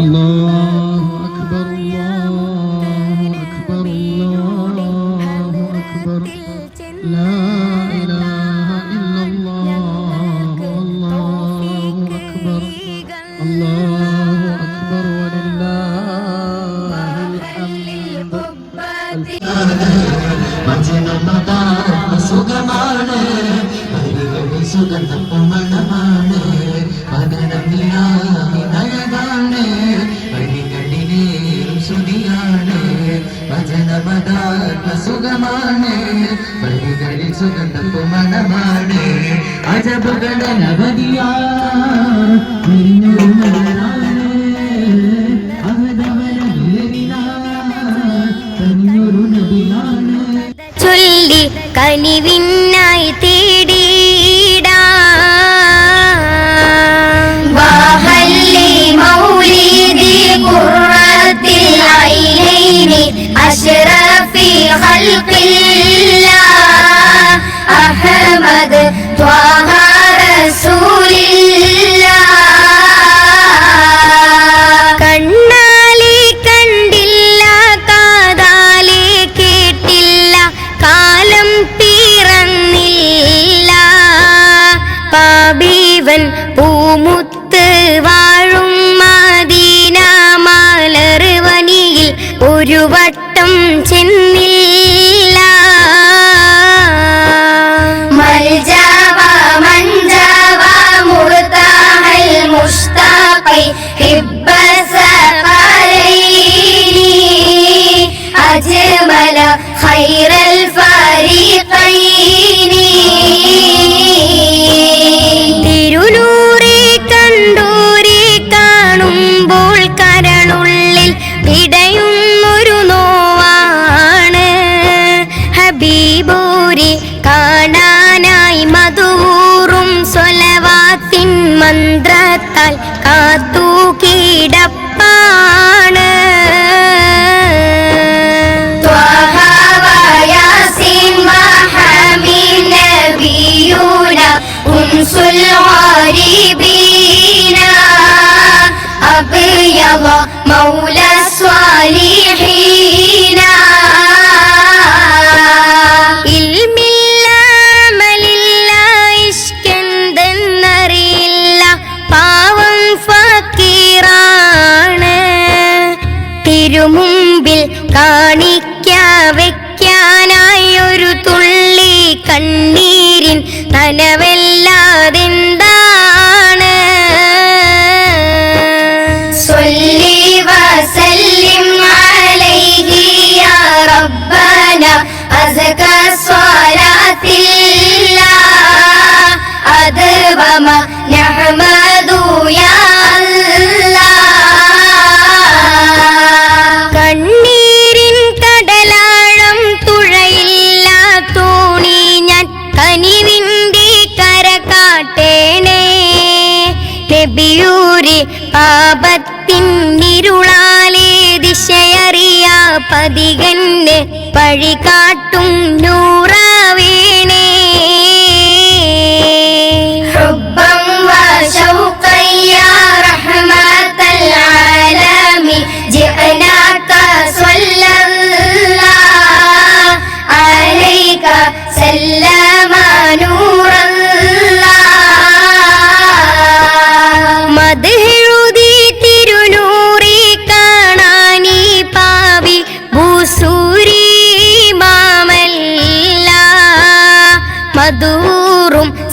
الله أكبر الله أكبر الله أكبر لا إله إلا الله الله أكبر الله أكبر ولله الحمد മജനമതാണ് സുഖമാണ് സുഗന്ധ സുഖമാണ് പ്രതികളിൽ സുഗന്ധപ്പു മണമാണ്. അജപകടനവതിയാ ചൊല്ലി കനിവിന്നായി തേടിടാ. അഷ്റഫി ഖൽഖിൽ ഇവൻ പൂമുത്ത് വാഴും മദീന മലർവനിയിൽ ഒരു വട്ടം ചെന്നില്ല. أجمل خير الفريقين മന്ത്രത്താൽ ഒരു പാപത്തിൻ നിരുളാലേ ദിശയറിയ പതികന് പഴി കാട്ടും നൂറാവേണേ സല്ലമാനൂറ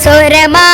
സ്വരമാ